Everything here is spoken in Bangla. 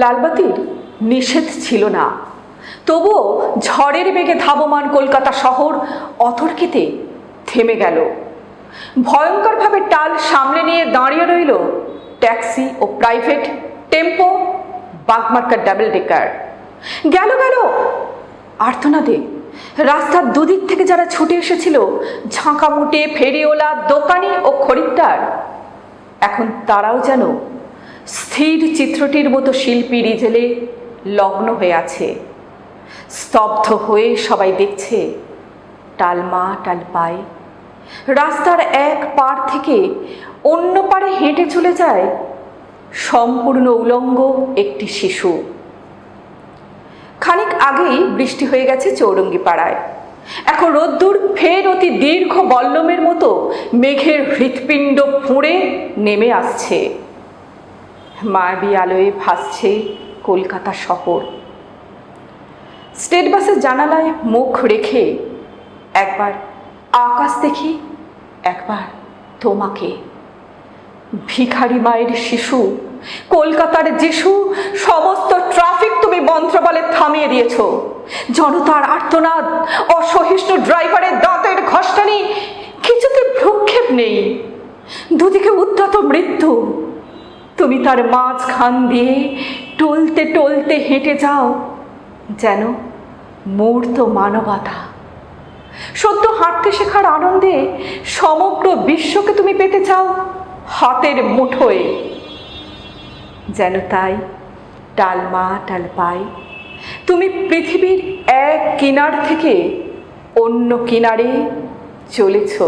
লালবাতির নিষেধ ছিল না। তবুও ঝড়ের বেগে ধাবমান কলকাতা শহর অতর্কিতে থেমে গেল। ভয়ঙ্করভাবে টাল সামলে নিয়ে দাঁড়িয়ে রইল ট্যাক্সি ও প্রাইভেট টেম্পো, বাগমার্কার ডাবল ডেকার। গেল গেল আর্তনাদে। রাস্তার দুদিক থেকে যারা ছুটে এসেছিল, ঝাঁকামুটে, ফেরিওলা, দোকানি ও খরিদ্দার, এখন তারাও যেন স্থির চিত্রটির মতো শিল্পী রিজেলে লগ্ন হয়ে আছে। স্তব্ধ হয়ে সবাই দেখছে টালমা টাল পায় রাস্তার এক পার থেকে অন্য পারে হেঁটে চলে যায় সম্পূর্ণ উলঙ্গ একটি শিশু। খানিক আগেই বৃষ্টি হয়ে গেছে চৌরঙ্গি পাড়ায় এখন রোদ্দুর ফের অতি দীর্ঘ বল্লমের মতো মেঘের হৃৎপিণ্ড ফুঁড়ে নেমে আসছে। মায়াবী আলোয় ভাসছে কলকাতা শহর। স্টেট বাসের জানালায় মুখ রেখে একবার আকাশ দেখি একবার তোমাকে। ভিখারি মায়ের শিশু, কলকাতার যিশু, সমস্ত ট্রাফিক তুমি মন্ত্রবলে থামিয়ে দিয়েছ। জনতার আর্তনাদ, অসহিষ্ণু ড্রাইভারের দাঁতের ঘষ্টানি, কিছুতে ভ্রুক্ষেপ নেই। দুদিকে উদ্ধত মৃত্যু তুমি তার মাঝখান দিয়ে টলতে টলতে হেঁটে যাও, যেন মূর্ত মানবতা। সত্য হাঁটতে শেখার আনন্দে সমগ্র বিশ্বকে তুমি পেতে চাও হাতের মুঠোয়। যেন তাই টালমা টাল পাই, তুমি পৃথিবীর এক কিনার থেকে অন্য কিনারে চলেছো।